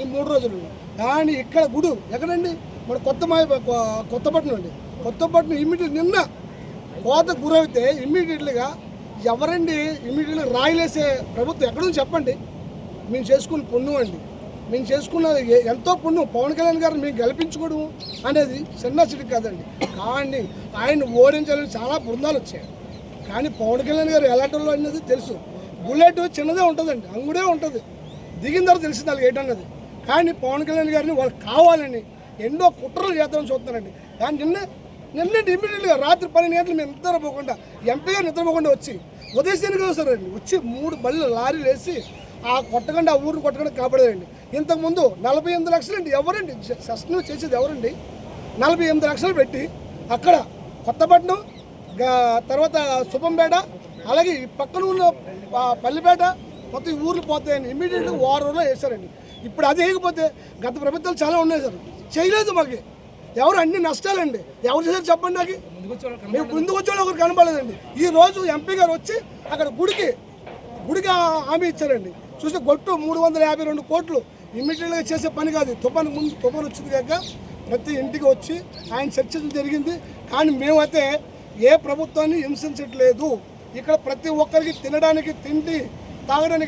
ఈ మూడు రోజులు. కానీ ఇక్కడ గుడు. ఎక్కడండి? మన కొత్త మా కొత్తపట్నం అండి. కొత్తపట్నం ఇమ్మీడియట్ నిన్న కోత గురైతే ఇమ్మీడియట్లీగా ఎవరండి ఇమ్మీడియట్గా రాయిలేసే ప్రభుత్వం ఎక్కడ చెప్పండి. మేము చేసుకున్న పుణ్యం అండి. మేము చేసుకున్న ఎంతో పుణ్యం. పవన్ కళ్యాణ్ గారిని మేము గెలిపించుకోవడం అనేది చిన్న చిటి కాదండి. కానీ ఆయన ఓడించాలని చాలా బృందాలు వచ్చాయి. కానీ పవన్ కళ్యాణ్ గారు ఎలాంటి వాళ్ళు అనేది తెలుసు. బుల్లెట్ చిన్నదే ఉంటుందండి. అంగుడే ఉంటుంది. దిగిన తర్వాత తెలిసింది వాళ్ళకి ఏంటన్నది. కానీ పవన్ కళ్యాణ్ గారిని వాళ్ళు కావాలని ఎన్నో కుట్రలు చేద్దామని చూస్తున్నారండి. కానీ నిన్న నిన్న ఇమీడియట్గా రాత్రి పన్నెండు గంటలు మేము నిద్రపోకుండా ఎంపీ గారు నిద్రపోకుండా వచ్చి ఉదయసేనగా వస్తారండి. వచ్చి మూడు బళ్ళు లారీలు వేసి ఆ కొట్టకుండా ఆ ఊరిని కొట్టకుండా కాపాడేదండి ఇంతకుముందు నలభై ఎనిమిది లక్షలు అండి ఎవరండి సస్టైన్ చేసేది ఎవరండి? నలభై ఎనిమిది లక్షలు పెట్టి అక్కడ కొత్తపట్నం తర్వాత శుభంపేట అలాగే ఈ పక్కన ఉన్న పల్లిపేట మొత్తం ఈ ఊర్లు పోతాయని ఇమీడియట్గా వారంలో వేశారండి. ఇప్పుడు అది వేయకపోతే గత ప్రభుత్వాలు చాలా ఉన్నాయి సార్. చేయలేదు మాకు. ఎవరు అన్ని నష్టాలండి. ఎవరు చేశారు చెప్పండి నాకు. మేము ముందుకు వచ్చే ఒకరు కనపడలేదండి. ఈ రోజు ఎంపీ గారు వచ్చి అక్కడ గుడికి గుడికి హామీ ఇచ్చారండి. చూస్తే గొట్టు మూడు వందల యాభై రెండు కోట్లు ఇమ్మీడియట్గా చేసే పని కాదు. తుఫాను ముందు తుఫాను వచ్చింది కాక ప్రతి ఇంటికి వచ్చి ఆయన చర్చించడం జరిగింది. కానీ మేమైతే ఏ ప్రభుత్వాన్ని హింసించట్లేదు. ఇక్కడ ప్రతి ఒక్కరికి తినడానికి తిండి తాగడానికి